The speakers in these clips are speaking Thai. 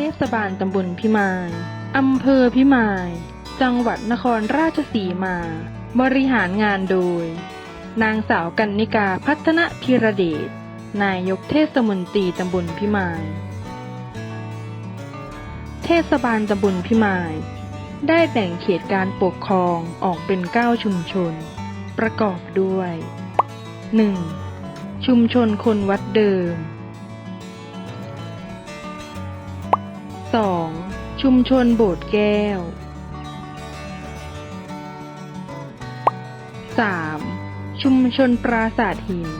เทศบาลตำบลพิมายอำเภอพิมาย จังหวัดนครราชสีมา บริหารงานโดย นางสาวกันนิกาพัฒนพิระเดช นายกเทศมนตรีตำบลพิมาย เทศบาลตำบลพิมาย ได้แบ่งเขตการปกครองออกเป็น9ชุมชน ประกอบด้วย 1. ชุมชนคนวัดเดิม 2. ชุมชนโบสถ์แก้ว 3. ชุมชนปราสาทหิน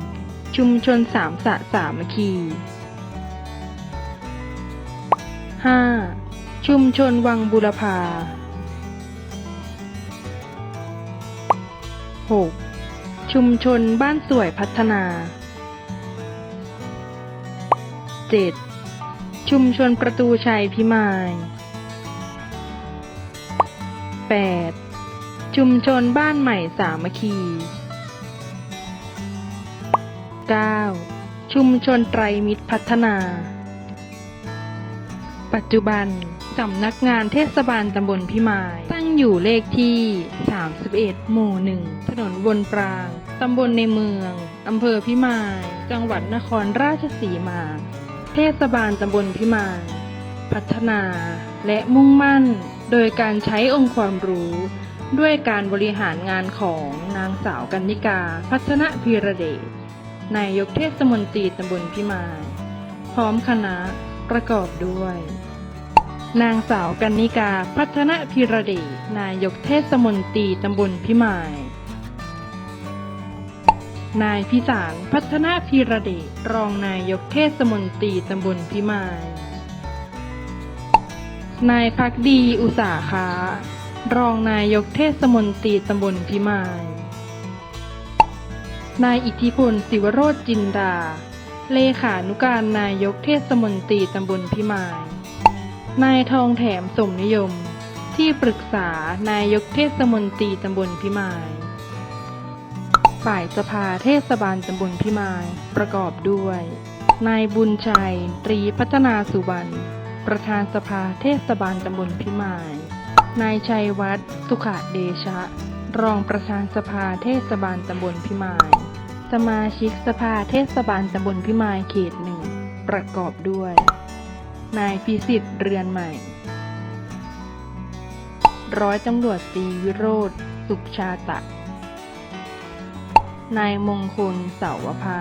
4. ชุมชนสามสะสามคี 5. ชุมชนวังบุรพา 6. ชุมชนบ้านสวยพัฒนา 7. ชุมชนประตูชัยพิมาย 8. ชุมชนบ้านใหม่สามัคคี 9. ชุมชนไตรมิตรพัฒนา ปัจจุบันสำนักงานเทศบาลตำบลพิมาย ตั้งอยู่เลขที่ 31 หมู่ 1 ถนนวนปราง ตำบลในเมือง อำเภอพิมาย จังหวัดนครราชสีมา เทศบาลตำบลพิมายพัฒนาและมุ่งมั่นโดยการใช้องค์ความรู้ด้วยการบริหารงานของนางสาวกันนิกา พัฒนพีระเดชนายกเทศมนตรีตำบลพิมายพร้อมคณะประกอบด้วย นางสาวกันนิกา พัฒนพีระเดชนายกเทศมนตรีตำบลพิมาย นายพิสารพัฒนาพีระเดชรองนายกเทศมนตรีตำบลพิมาย นายพักดีอุตสาค้ารองนายกเทศมนตรีตำบลพิมาย นายอิทธิพลศิวโรจจินดา เลขานุการนายกเทศมนตรีตำบลพิมาย นายทองแถมสมนิยม ที่ปรึกษานายกเทศมนตรีตำบลพิมาย ฝ่ายสภาเทศบาลตำบลพิมาย ประกอบด้วย นายบุญชัย ตรีพัฒนาสุวรรณ ประธานสภาเทศบาลตำบลพิมาย นายชัยวัฒน์สุขเดชะ รองประธานสภาเทศบาลตำบลพิมาย สมาชิกสภาเทศบาลตำบลพิมายเขตหนึ่ง ประกอบด้วย นายพิสิทธิ์เรือนใหม่ ร้อยตำรวจตรีวิโรธสุขชาตะ นายมงคลเสาวภา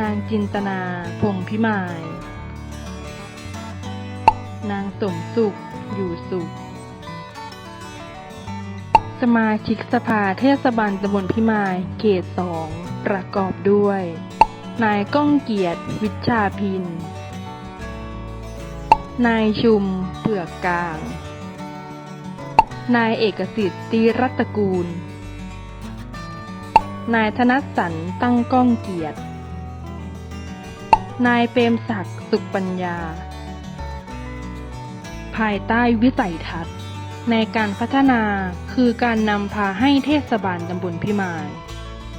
นางจินตนาพงพิมาย นางสมสุข อยู่สุข สมาชิกสภาเทศบาลตำบลพิมาย เขตสองประกอบด้วย นายก้องเกียรติ วิชาพิน นายชุม เผือกกลางนายเอกสิทธิ์ตีรัตกูล นายธนสันตั้งก้องเกียรติ นายเปรมศักดิ์สุขปัญญา ภายใต้วิสัยทัศน์ ในการพัฒนาคือการนำพาให้เทศบาลตำบลพิมาย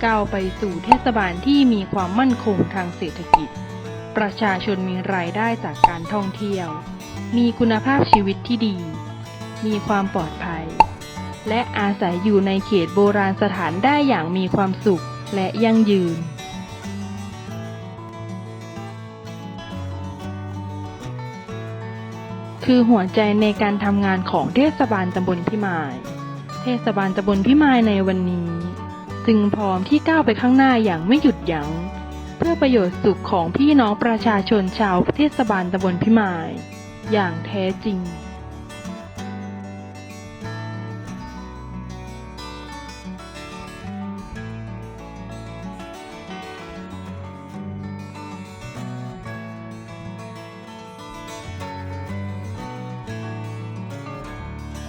ก้าวไปสู่เทศบาลที่มีความมั่นคงทางเศรษฐกิจ ประชาชนมีรายได้จากการท่องเที่ยว มีคุณภาพชีวิตที่ดี มีความปลอดภัย และอาศัยอยู่ในเขตโบราณสถานได้อย่างมีความสุขและยั่งยืน คือหัวใจในการทำงานของเทศบาลตำบลพิมาย เทศบาลตำบลพิมายในวันนี้ จึงพร้อมที่ก้าวไปข้างหน้าอย่างไม่หยุดยัง้ง เพื่อประโยชน์สุขของพี่น้องประชาชนชาวเทศบาลตำบลพิมาย อย่างแท้จริง